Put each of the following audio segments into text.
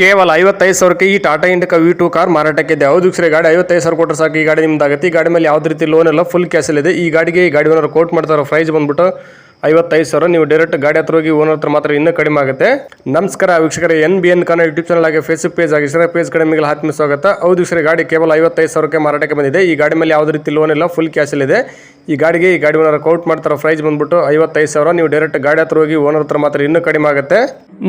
ಕೇವಲ ಐವತ್ತೈದು ಸಾವಿರಕ್ಕೆ ಈ Tata Indica V two car ಇದೆ ಹೌದು ಸರಿ ಗಾಡಿ ಐವತ್ತೈದು ಸಾವಿರ ಕೊಟ್ಟರೆ ಸಾಕು. ಈ ಗಾಡಿ ನಿಮ್ದಾಗುತ್ತೆ ಈ ಗಾಡಿ ಮೇಲೆ ಯಾವುದೇ ರೀತಿ ಲೋನ್ ಎಲ್ಲ ಫುಲ್ ಕ್ಯಾಶಲ್ಲಿದೆ ಈ ಗಾಡಿಗೆ ಈ ಗಾಡಿ ಓನರ್ ಕೋಟ್ ಮಾಡ್ತಾರೋ ಪ್ರೈಸ್ ಬಂದ್ಬಿಟ್ಟು ಐವತ್ತೈದು ಸಾವಿರ. ನೀವು ಡೈರೆಕ್ಟ್ ಗಾಡಿ ಹತ್ರ ಹೋಗಿ ಓನರ್ ಹತ್ರ ಮಾತ್ರ ಇನ್ನೂ ಕಡಿಮೆ ಆಗುತ್ತೆ. ನಮಸ್ಕಾರ ವೀಕ್ಷಕರೇ N B N Kannada YouTube channel ಆಗಿ ಫೇಸ್ಬುಕ್ ಪೇಜ್ ಆಗಿ ಸರ್ ಪೇಜ್ ಕಡಿಮೆಗೆ ಆತ್ಮ ಸ್ವಾಗತ. ಹೌದು ಸರಿ ಗಾಡಿ ಕೇವಲ ಐವತ್ತೈದು ಸಾವಿರಕ್ಕೆ ಮಾರಾಟಕ್ಕೆ ಬಂದಿದೆ. ಈ ಗಾಡಿ ಮೇಲೆ ಯಾವುದೇ ರೀತಿ ಲೋನ್ ಇಲ್ಲ ಫುಲ್ ಕ್ಯಾಶಲ್ಲಿದೆ ಈ ಗಾಡಿಗೆ ಈ ಗಾಡಿ ಓನರ್ ಕೌಟ್ ಮಾಡ್ತಾರೋ ಪ್ರೈಸ್ ಬಂದ್ಬಿಟ್ಟು ಐವತ್ತೈದು ಸಾವಿರ. ನೀವು ಡೈರೆಕ್ಟ್ ಗಾಡಿ ಹತ್ರ ಹೋಗಿ ಓನರ್ ಹತ್ರ ಮಾತ್ರ ಇನ್ನೂ ಕಡಿಮೆ ಆಗುತ್ತೆ.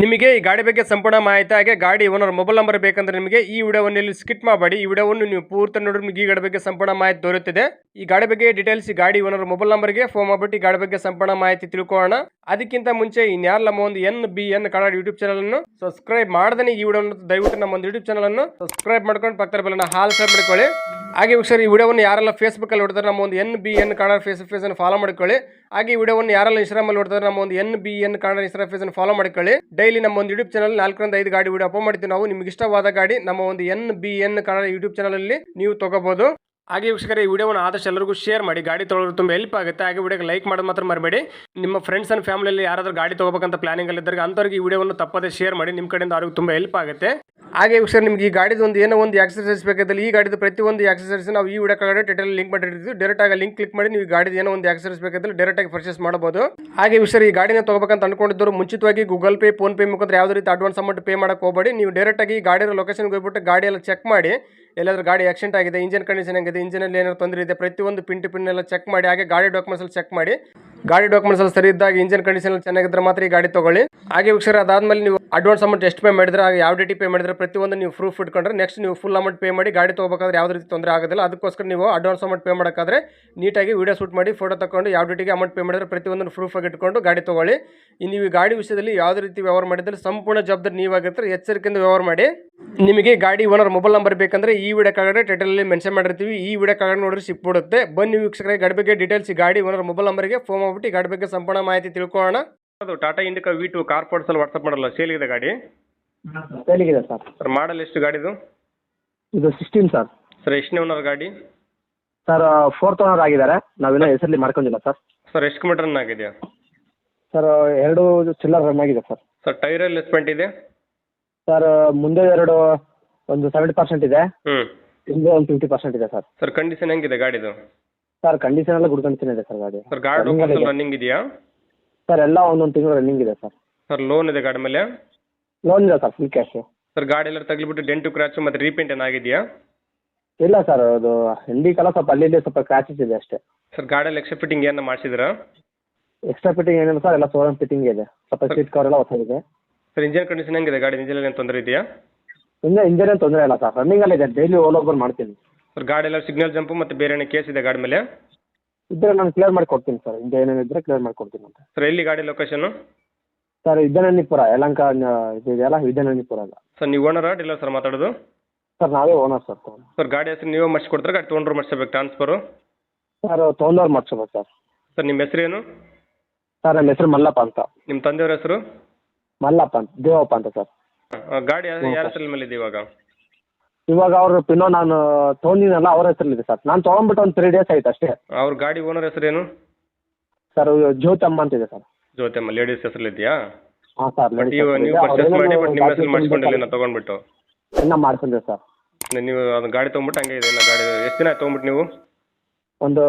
ನಿಮಗೆ ಈ ಗಾಡಿ ಬಗ್ಗೆ ಸಂಪೂರ್ಣ ಮಾಹಿತಿ ಹಾಗೆ ಗಾಡಿ ಓನರ್ ಮೊಬೈಲ್ ನಂಬರ್ ಬೇಕಂದ್ರೆ ನಿಮಗೆ ಈ ವಿಡಿಯೋವನ್ನು ಇಲ್ಲಿ ಸ್ಕಿಟ್ ಮಾಡಬೇಡಿ ಈ ವಿಡಿಯೋವನ್ನು ನೀವು ಪೂರ್ತಿ ನೋಡಿದ್ರೆ ನಿಮಗೆ ಈ ಗಾಡಿ ಬಗ್ಗೆ ಸಂಪೂರ್ಣ ಮಾಹಿತಿ ದೊರೆಯುತ್ತಿದೆ. ಈ ಗಾಡಿ ಬಗ್ಗೆ ಡೀಟೇಲ್ಸ್ ಈ ಗಾಡಿ ಓನರ್ ಮೊಬೈಲ್ ನಂಬರ್ಗೆ ಫೋನ್ ಮಾಡ್ಬಿಟ್ಟು ಈ ಗಾಡಿ ಬಗ್ಗೆ ಸಂಪೂರ್ಣ ಮಾಹಿತಿ ತಿಳ್ಕೊಳ್ಳೋಣ. ಅದಕ್ಕಿಂತ ಮುಂಚೆ ಇನ್ಯಾರ ನಮ್ಮ ಒಂದು N B N Kannada YouTube channel ಅನ್ನು ಸಬ್ಸ್ಕ್ರೈಬ್ ಮಾಡದೇ ಈ ವಿಡಿಯೋ ದಯವಿಟ್ಟು ನಮ್ಮ ಒಂದು ಯೂಟ್ಯೂಬ್ ಚಾನಲ್ ಅನ್ನು ಸಬ್ಸ್ಕ್ರೈಬ್ ಮಾಡ್ಕೊಂಡು ಪಕ್ಕದ ಬೆಲ್ಲ ಹಾಲ್ ಸರ್ ಮಾಡ್ಕೊಳ್ಳಿ. ಹಾಗೆ ಈ ವಿಡಿಯೋವನ್ನು ಯಾರೆಲ್ಲ ಫೇಸ್ಬುಕ್ ಅಲ್ಲಿ ನೋಡ್ತಾರೆ ನಮ್ಮ ಒಂದು N B N Kannada face face ಅನ್ನು ಫಾಲೋ ಮಾಡ್ಕೊಳ್ಳಿ. ಹಾಗೆ ಈ ವಿಡಿಯೋವನ್ನು ಯಾರೆಲ್ಲ ಇನ್ಸ್ಟಾಗ್ರಾಮ್ ಅಲ್ಲಿ ನೋಡ್ತಾರೆ ನಮ್ಮ ಒಂದು N B N Kannada Instagram face ಅನ್ನು ಫಾಲೋ ಮಾಡ್ಕೊಳ್ಳಿ. ಡೈಲಿ ನಮ್ಮ ಒಂದು ಯೂಟ್ಯೂಬ್ ಚಾನಲ್ ನಾಲ್ಕರಿಂದ ಐದು ಗಾಡಿ ವಿಡಿಯೋ ಅಪ್ಲೋಡ್ ಮಾಡ್ತೀವಿ. ನಾವು ನಿಮ್ಗೆ ಇಷ್ಟವಾದ ಗಾಡಿ ನಮ್ಮ ಒಂದು N B N Kannada YouTube ಚಾನಲಲ್ಲಿ ನೀವು ತಗೋಬಹುದು ಹಾಗೆ ವೀಕ್ಷಕರೇ, ಈ ವಿಡಿಯೋವನ್ನು ಆದಷ್ಟು ಎಲ್ಲರಿಗೂ ಶೇರ್ ಮಾಡಿ. ಗಾಡಿ ತೊಗೊಳ್ಳೋರು ತುಂಬ ಹೆಲ್ಪ್ ಆಗುತ್ತೆ. ಹಾಗೆ ವಿಡಿಯೋಗೆ ಲೈಕ್ ಮಾಡೋದು ಮಾತ್ರ ಮರಬೇಡಿ. ನಿಮ್ಮ ಫ್ರೆಂಡ್ಸ್ ಅಂಡ್ ಫ್ಯಾಮಿಲಿಯಲ್ಲಿ ಯಾರಾದರೂ ಗಾಡಿ ತೊಗೋಬೇಕಂತ ಪ್ಲಾನಿಂಗ್ ಇದ್ದರೆ ಅಂಥವ್ರಿಗೆ ಈ ವಿಡಿಯೋವನ್ನು ತಪ್ಪದೇ ಶೇರ್ ಮಾಡಿ. ನಿಮ್ಮ ಕಡೆಯಿಂದ ಅವ್ರಿಗೆ ತುಂಬ ಹೆಲ್ಪ್ ಆಗುತ್ತೆ. ಹಾಗೆ ವಿಷಯ ನಿಮ್ಗೆ ಈ ಗಾಡಿದು ಒಂದು ಏನೋ ಒಂದು ಎಕ್ಸಸೈಸ್ ಬೇಕಾದಲ್ಲಿ ಈ ಗಾಡಿದು ಪ್ರತಿಯೊಂದು ಎಕ್ಸಸೈಸ್ ನಾವು ಈ ವಿಡಿಯೋ ಕಡೆ ಟೈಟಲ್ ಲಿಂಕ್ ಮಾಡಿರ್ತೀವಿ ಡೈರೆಕ್ಟ್ ಆಗಿ ಲಿಂಕ್ ಕ್ಲಿಕ್ ಮಾಡಿ ನೀವು ಗಾಡಿದು ಏನೋ ಒಂದು ಎಕ್ಸಸೈಸ್ ಬೇಕಾದಲ್ಲಿ ಡೈರೆಕ್ಟ್ ಆಗಿ ಪರ್ಚೇಸ್ ಮಾಡಬಹುದು. ಹಾಗೆ ವಿಷಯ ಈ ಗಾಡಿನ ತಗೋಬೇಕಂತ ಅನ್ಕೊಂಡಿದ್ದರು ಮುಂಚಿತವಾಗಿ ಗೂಗಲ್ ಪೇ ಫೋನ್ ಪೇ ಮುಖಾಂತರ ಯಾವುದೇ ರೀತಿ ಅಡ್ವಾನ್ಸ್ ಅಮೌಂಟ್ ಪೇ ಮಾಡಕ್ಕೆ ಹೋಗಬೇಡಿ. ನೀವು ಡೈರೆಕ್ಟ್ ಆಗಿ ಗಾಡಿಯ ಲೊಕೇಶನ್ಗೆ ಹೋಗ್ಬಿಟ್ಟು ಗಾಡಿ ಎಲ್ಲ ಚೆಕ್ ಮಾಡಿ. ಎಲ್ಲಾದ್ರೂ ಗಾಡಿ ಆಕ್ಸಿಡೆಂಟ್ ಆಗಿದೆ ಇಂಜಿನ್ ಕಂಡೀಷನ್ ಆಗಿದೆ ಇಂಜಿನಲ್ಲಿ ಏನಾದ್ರು ತೊಂದರೆ ಇದೆ ಪ್ರತಿಯೊಂದು ಪಿನ್ ಟು ಪಿನ್ ಎಲ್ಲ ಚೆಕ್ ಮಾಡಿ, ಹಾಗೆ ಗಾಡಿ ಡಾಕ್ಯುಮೆಂಟ್ಸ್ ಚೆಕ್ ಮಾಡಿ. ಗಾಡಿ ಡಾಕ್ಯುಮೆಂಟ್ಸ್ ಎಲ್ಲ ಸರಿ ಇದ್ದಾಗ ಇಂಜಿನ್ ಕಂಡೀಷನ್ ಚೆನ್ನಾಗಿದ್ರೆ ಮಾತ್ರ ಈ ಗಾಡಿ ತಗೊಳ್ಳಿ. ಹಾಗೆ ವೀಕ್ಷರ ಅದಾದ್ಮೇಲೆ ನೀವು ಅಡ್ವಾನ್ಸ್ ಅಮೌಂಟ್ ಎಷ್ಟು ಪೇ ಮಾಡಿದ್ರೆ ಆಗ ಯಾವ ಡೇಟಿ ಪೇ ಮಾಡಿದ್ರೆ ಪ್ರತಿಯೊಂದು ನೀವು ಪ್ರೂಫ್ ಇಟ್ಕೊಂಡ್ರೆ ನೆಕ್ಸ್ಟ್ ನೀವು ಫುಲ್ ಅಮೌಂಟ್ ಪೇ ಮಾಡಿ ಗಾಡಿ ತಗೋಬೇಕಾದ್ರೆ ಯಾವುದೇ ರೀತಿ ತೊಂದರೆ ಆಗೋದಿಲ್ಲ. ಅದಕ್ಕೋಸ್ಕರ ನೀವು ಅಡ್ವಾನ್ಸ್ ಅಮೌಂಟ್ ಪೇ ಮಾಡೋಕ್ಕಾದ್ರೆ ನೀಟಾಗಿ ವೀಡಿಯೋ ಶೂಟ್ ಮಾಡಿ ಫೋಟೋ ತಗೊಂಡು ಯಾವ ಡೇಟಿಗೆ ಅಮೌಂಟ್ ಪೇ ಮಾಡಿದ್ರೆ ಪ್ರತಿಯೊಂದನ್ನು ಪ್ರೂಫ್ ಆಗಿ ಇಟ್ಕೊಂಡು ಗಾಡಿ ತಗೊಳ್ಳಿ. ನೀವು ಈ ಗಾಡಿ ವಿಷಯದಲ್ಲಿ ಯಾವುದೇ ರೀತಿ ವ್ಯವಹಾರ ಮಾಡಿದ್ರೆ ಸಂಪೂರ್ಣ ಜವಾಬ್ದಾರಿ ನೀವಾಗಿರ್ತಾರೆ. ಎಚ್ಚರಿಕೆಯಿಂದ ವ್ಯವಹಾರ ಮಾಡಿ. ನಿಮಗೆ ಗಾಡಿ ಓನರ್ ಮೊಬೈಲ್ ನಂಬರ್ ಬೇಕಂದ್ರೆ ಈ ವಿಡಿಯೋ ಕೆಳಗಡೆ ಟೈಟಲಲ್ಲಿ ಮೆನ್ಷನ್ ಮಾಡಿರ್ತೀವಿ. ಈ ವಿಡಿಯೋ ಕಾಗಡೆ ನೋಡಿದ್ರೆ ಸಿಕ್ಬಿಡುತ್ತೆ. ಬನ್ನಿ ವೀಕ್ಷಕರಿಗೆ ಗಾಡಿ ಬಗ್ಗೆ ಡೀಟೇಲ್ಸ್ ಗಾಡಿ ಓನರ್ ಮೊಬೈಲ್ ನಂಬರ್ಗೆ ಫೋನ್ ಮಾಡ್ಬಿಟ್ಟು ಗಾಡಿ ಬಗ್ಗೆ ಸಂಪೂರ್ಣ ಮಾಹಿತಿ ತಿಳ್ಕೊಳ್ಳೋಣ. ಅದು Tata Indica V two car ಫೋರ್ಟ್ಸಲ್ಲಿ WhatsApp ಮಾಡಲ್ಲ ಸೇಲ್ ಇದೆ ಗಾಡಿ? ಸೇಲಿಗಿದೆ ಸರ್ ಸರ್ ಮಾಡಲ್ ಎಷ್ಟು ಗಾಡಿದು ಇದು? ಸಿಕ್ಸ್ಟೀನ್ ಸರ್ ಸರ್ ಎಷ್ಟನೇ ಓನರ್ ಗಾಡಿ? ಸರ್ ಫೋರ್ತ್ ಓನರ್ ಆಗಿದ್ದಾರೆ. ನಾವೆಲ್ಲ ಹೆಸರಲ್ಲಿ ಮಾಡ್ಕೊಂಡಿಲ್ಲ ಸರ್ ಸರ್ ಎಷ್ಟು ಕಿಲೋಮೀಟರ್ ರನ್ ಆಗಿದೆಯಾ? ಸರ್ ಎರಡು ಚಿಲ್ಲರ್ ರನ್ ಆಗಿದೆ ಸರ್ ಸರ್ ಟೈರಲ್ಲಿ ಪೆಂಟ್ ಇದೆ? ಸರ್ ಮುಂದೆ ಎರಡು ಒಂದು ಸೆವೆಂಟಿ ಪರ್ಸೆಂಟ್ ಇದೆ. ಹ್ಞೂ ಹಿಂದೆ ಒಂದು ಫಿಫ್ಟಿ ಪರ್ಸೆಂಟ್ ಇದೆ ಸರ್ ಸರ್ ಕಂಡೀಷನ್ ಹೆಂಗಿದೆ ಗಾಡಿದು? ಸರ್ ಕಂಡೀಷನ್ ಎಲ್ಲ ಗುಡ್ ಕಂಡೀಷನ್ ಇದೆ ಸರ್ ಗಾಡಿ. ಸರ್ ಗಾಡಿ Running ಅಲ್ಲಿ ಇದೆ. ರನ್ನಿಂಗ್ ಇದೆಯಾ? ಸರ್ ಎಲ್ಲ ಒಂದೊಂದು ತಿಂಗಳು ರನ್ನಿಂಗ್ ಇದೆ ಸರ್ ಸರ್ ಲೋನ್ ಇದೆ ಗಾಡಿ ಮೇಲೆ? ಲೋನ್ ಇದೆ ಸರ್ ಫುಲ್ ಕ್ಯಾಶು ಸರ್ ಗಾಡಿ ಎಲ್ಲ ತಗ್ಲಿಬಿಟ್ಟು ಡೆಂಟು ಕ್ರಾಚ್ ಮತ್ತೆ ರೀಪೇಂಟ್ ಏನಾಗಿದೆಯಾ ಇಲ್ಲ ಸರ್ ಅದು ಹಿಂದಿ ಕಾಲ ಸ್ವಲ್ಪ ಅಲ್ಲಿ ಇಲ್ಲಿ ಸ್ವಲ್ಪ ಕ್ರ್ಯಾಚಸ್ ಇದೆ ಅಷ್ಟೇ. ಸರ್ ಗಾಡಿಯಲ್ಲಿ ಎಕ್ಸ್ಟ್ರಾ ಫಿಟ್ಟಿಂಗ್ ಏನು ಮಾಡಿಸಿದ್ರಾ? ಎಕ್ಸ್ಟ್ರಾ ಫಿಟ್ಟಿಂಗ್ ಏನಿಲ್ಲ ಸರ್ ಎಲ್ಲ ಸೋಲನ್ ಫಿಟ್ಟಿಂಗ್ ಇದೆ. ಸ್ವಲ್ಪ ಸೀಟ್ ಕವರ್ ಎಲ್ಲ ಹೊಸದಿದೆ. ಸರ್ ಇಂಜಿನ್ ಕಂಡೀಷನ್ ಹೆಂಗಿದೆ? ಗಾಡಿ ಇಂಜಿನ್ ಏನು ತೊಂದರೆ ಇದೆಯಾ? ಇಲ್ಲ ಇಂಜಿನ್ ಏನು ತೊಂದರೆ ಇಲ್ಲ ಸರ್ ರನ್ನಿಂಗಲ್ಲಿ ಇದೆ. ಡೈಲಿ ಓಲ್ ಓವರ್ ಮಾಡ್ತೀನಿ. ಸರ್ ಗಾಡಿ ಎಲ್ಲ ಸಿಗ್ನಲ್ ಜಂಪ್ ಮತ್ತೆ ಬೇರೆ ಏನೋ ಕೇಸ್ ಇದೆ ಗಾಡಿ ಮೇಲೆ? ಇದ್ರೆ ನಾನು ಕ್ಲಿಯರ್ ಮಾಡಿ ಕೊಡ್ತೀನಿ ಸರ್ ಇಂಜಿನ್ ಏನೇನು ಇದ್ದರೆ ಕ್ಲಿಯರ್ ಮಾಡಿ ಕೊಡ್ತೀನಿ ಅಂತ. ಸರ್ ಎಲ್ಲಿ ಗಾಡಿ ಲೊಕೇಶನ್ ಸರ್ ವಿದ್ಯಾನಂದಿಪುರ ಯಲಂಕ ಇದು ಇದೆಯಲ್ಲ ವಿದ್ಯಾನಂದಿಪುರ ಅಲ್ಲ. ಸರ್ ನೀವು ಓನರಾ ಡೀಲರ್ ಸರ್ ಮಾತಾಡೋದು? ಸರ್ ನಾವೇ ಓನರ್ ಸರ್ ಸರ್ ಗಾಡಿ ಹೆಸರು ನೀವೇ ಮಾಡಿಸ್ಕೊಡ್ತಾರೆ? ಗಾಡಿ ತೊಗೊಂಡ್ರು ಮಾಡಿಸ್ಬೇಕು ಟ್ರಾನ್ಸ್ಫರ್ ಸರ್ ತೊಗೊಂಡವ್ರು ಮಾಡ್ಸಬೇಕು ಸರ್ ಸರ್ ನಿಮ್ಮ ಹೆಸರೇನು ಸರ್ ನಮ್ಮ ಹೆಸರು ಮಲ್ಲಪ್ಪ ಅಂತ. ನಿಮ್ಮ ತಂದೆಯವ್ರ ಹೆಸರು? ಮಲ್ಲಪ್ಪ ಅಂತ ದೇವಪ್ಪ ಅಂತ ಸರ್. ಆ, ಗಾಡಿ ಯಾರ ಯಾರ ಹೆಸರಲ್ಲಿ ಮೇಲೆ ಇದೆ ಇವಾಗ? ಇವಾಗ ಅವರು ಪಿನ್ನೋ ನಾನು ತೊಗೊಂಡಿನಲ್ಲ ಅವ್ರ ಹೆಸರಲ್ಲಿದೆ ಸರ್. ನಾನು ತೊಗೊಂಡ್ಬಿಟ್ಟು ಒಂದು ತ್ರೀ ಡೇಸ್ ಆಯ್ತು ಅಷ್ಟೇ. ಅವ್ರ ಗಾಡಿ ಓನರ್ ಹೆಸರೇನು? ಸರ್ ಜ್ಯೋತಮ್ಮ ಅಂತ ಇದೆ ಸರ್. ಜ್ಯೋತಮ್ಮ ಲೇಡೀಸ್ ಹೆಸರಲ್ಲಿ ಇದೆಯಾ ಹಾಂ ಸರ್ ಬಟ್ ನೀವು ನೀವು ಪರ್ಚೇಸ್ ಮಾಡಿ ಬಟ್ ನಿಮ್ಮ ಹೆಸರು ಮಾಡಿಸ್ಕೊಂಡಿಲ್ಲ ನಾ ತೊಗೊಂಡ್ಬಿಟ್ಟು? ಇನ್ನೂ ಮಾಡ್ಕೊಂಡಿದೆ ಸರ್. ನೀವು ಅದು ಗಾಡಿ ತೊಗೊಂಬಿಟ್ಟು ಹಂಗೆ ಇದೆ ಗಾಡಿ. ಎಷ್ಟು ದಿನ ಆಯ್ತು ತೊಗೊಂಬಿಟ್ಟು ನೀವು? ಒಂದು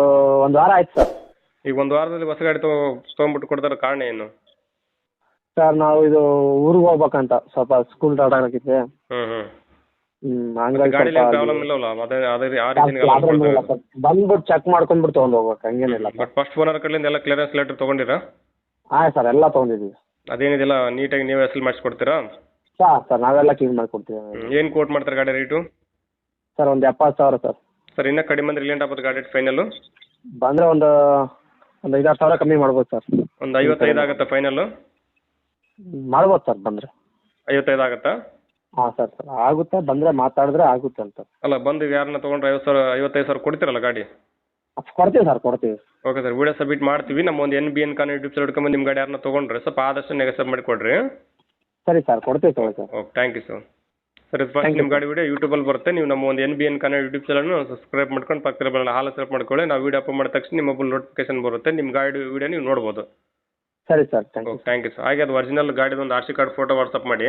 ಒಂದು ವಾರ ಆಯ್ತು ಸರ್. ಈಗ ಒಂದು ವಾರದಲ್ಲಿ ಹೊಸ ಗಾಡಿ ತಗೊಂಡ್ಬಿಟ್ಟು ತೊಗೊಂಬಿಟ್ಟು ಕೊಡ್ತಾರ ಕಾರಣ ಏನು? ಸರ್ ನಾವು ಇದು ಊರಿಗೆ ಹೋಗ್ಬೇಕಂತ. ಸ್ವಲ್ಪ ಸ್ಕೂಲ್ ಸ್ಟಾರ್ಟ್ ಆಗೋಕ್ಕಿದೆ ಹ್ಮ್ ಹ್ಮ್. ಹ್ಞೂ ಹಂಗಾಗಿ ಗಾಡಿಲಿ ಸ್ವಲ್ಪ ಪ್ರಾಬ್ಲಮ್ ಇಲ್ಲವಲ್ಲ? ಅದೇ ಅದೇ ಆ ರೀತಿ ಬಂದ್ಬಿಟ್ಟು ಚೆಕ್ ಮಾಡ್ಕೊಂಡ್ಬಿಟ್ಟು ತಗೊಂಡು ಹೋಗ್ಬೇಕು ಹಂಗೇನಿಲ್ಲ ಬಟ್ ಫಸ್ಟ್ ಓನರ್ ಕಡೆಯಿಂದ ಎಲ್ಲ ಕ್ಲಿಯರೆನ್ಸ್ ಲೆಟರ್ ತಗೊಂಡಿರಾ? ಹಾ ಸರ್ ಎಲ್ಲ ತೊಗೊಂಡಿದ್ದೀವಿ ಅದೇನಿದೆಲ್ಲ ನೀಟಾಗಿ ನೀವು ಹೆಸರು ಮಾಡಿಸ್ಕೊಡ್ತೀರಾ? ಸರ್ ಸರ್ ನಾವೆಲ್ಲ ಕ್ಲೀನ್ ಮಾಡ್ಕೊಡ್ತೀವಿ. ಏನು ಕೋಟ್ ಮಾಡ್ತಾರೆ ಗಾಡಿ ರೇಟು ಸರ್ ಒಂದು ಎಪ್ಪತ್ತು ಸಾವಿರ ಸರ್. ಸರ್ ಇನ್ನೂ ಕಡಿಮೆ ಅಂದ್ರೆ ಇಲ್ಲೇನು ಆಗ್ಬೋದು ಗಾಡಿ ಫೈನಲ್ ಬಂದರೆ ಒಂದು ಒಂದು ಐದಾರು ಸಾವಿರ ಕಮ್ಮಿ ಮಾಡ್ಬೋದು ಸರ್. ಒಂದು ಐವತ್ತೈದು ಆಗುತ್ತಾ ಫೈನಲ್ಲು ಮಾಡ್ಬೋದು ಸರ್ ಬಂದರೆ. ಐವತ್ತೈದು ಆಗುತ್ತಾ? ಹಾಂ ಸರ್ ಸರ್ ಆಗುತ್ತೆ. ಬಂದರೆ ಮಾತಾಡಿದ್ರೆ ಆಗುತ್ತೆ ಅಂತ. ಅಲ್ಲ ಬಂದು ಯಾರನ್ನ ತೊಗೊಂಡ್ರೆ ಐವತ್ತು ಸಾವಿರ ಐವತ್ತೈದು ಸಾವಿರ ಕೊಡ್ತೀರಲ್ಲ ಗಾಡಿ? ಕೊಡ್ತೀವಿ ಸರ್ ಕೊಡ್ತೀವಿ. ಓಕೆ ಸರ್ ವಿಡಿಯೋ ಸಬ್ಮಿಟ್ ಮಾಡ್ತೀವಿ. ನಮ್ಮ ಒಂದು ಎನ್ ಬಿ ಎನ್ ಕಾನ್ ಯೂಟ್ಯೂಬ್ ಸೈಡ್ ಹಿಡ್ಕೊಂಬಂದು ನಿಮ್ಮ ಗಾಡಿ ಯಾರನ್ನ ತೊಗೊಂಡ್ರೆ ಸ್ವಲ್ಪ ಆದಷ್ಟು ನೆಗೆಸಬ್ ಮಾಡಿ ಕೊಡ್ರಿ. ಸರಿ ಸರ್ ಕೊಡ್ತೀವಿ ತಗೊಳ್ಳಿ sir. Okay thank you sir sir ಇದು ಫಸ್ಟ್ ನಿಮ್ಮ ಗಾಡಿ ವಿಡಿಯೋ ಯೂಟ್ಯೂಬಲ್ಲಿ ಬರುತ್ತೆ. ನೀವು ನಮ್ಮ ಒಂದು N B N Kannada YouTube ಚಾನಲ್ನ ಸಬ್ಸ್ಕ್ರೈಬ್ ಮಾಡ್ಕೊಂಡು ಪಕ್ಕದಲ್ಲಿ ಬರೋಣ ಹಾಲು ಸೆಲೆಕ್ಟ್ ಮಾಡ್ಕೊಳ್ಳಿ. ನಾವು ವಿಡಿಯೋ ಅಪ್ ಮಾಡಿದ ತಕ್ಷಣ ನಿಮ್ಮ ಮೊಬೈಲ್ ನೋಟಿಫಿಕೇಶನ್ ಬರುತ್ತೆ. ನಿಮ್ಮ ಗಾಡಿ ವಿಡಿಯೋ ನೀವು ನೋಡ್ಬೋದು. ಸರಿ sir thank you thank you sir ಹಾಗೆ ಅದು ಒರಿಜಿನಲ್ ಗಾಡಿದು ಒಂದು R C card photo WhatsApp ಮಾಡಿ.